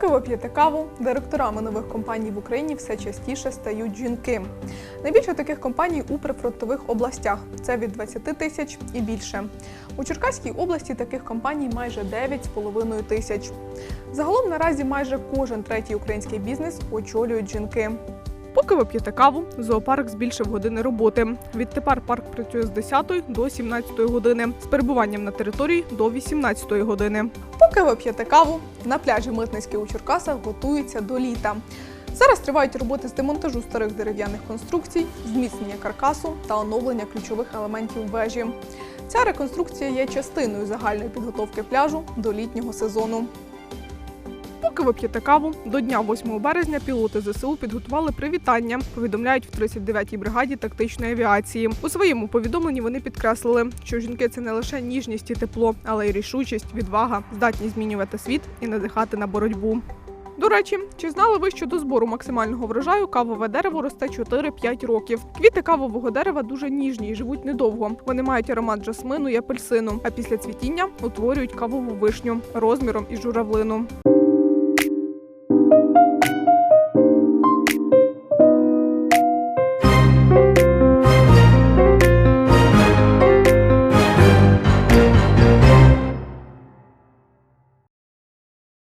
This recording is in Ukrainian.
Поки ви п'єте каву, директорами нових компаній в Україні все частіше стають жінки. Найбільше таких компаній у прифронтових областях це від 20 тисяч і більше. У Черкаській області таких компаній майже 9,5 тисяч. Загалом наразі майже кожен третій український бізнес очолюють жінки. Поки ви п'єте каву, зоопарк збільшив години роботи. Відтепер парк працює з 10 до 17 години, з перебуванням на території до 18 години. Поки ви п'єте каву, на пляжі Митницький у Черкасах готуються до літа. Зараз тривають роботи з демонтажу старих дерев'яних конструкцій, зміцнення каркасу та оновлення ключових елементів вежі. Ця реконструкція є частиною загальної підготовки пляжу до літнього сезону. Поки ви п'єте каву, до дня 8 березня пілоти ЗСУ підготували привітання. Повідомляють в 39-й бригаді тактичної авіації. У своєму повідомленні вони підкреслили, що жінки це не лише ніжність і тепло, але й рішучість, відвага, здатність змінювати світ і надихати на боротьбу. До речі, чи знали ви, що до збору максимального врожаю кавове дерево росте 4-5 років? Квіти кавового дерева дуже ніжні і живуть недовго. Вони мають аромат жасмину і апельсину, а після цвітіння утворюють кавову вишню розміром із журавлину.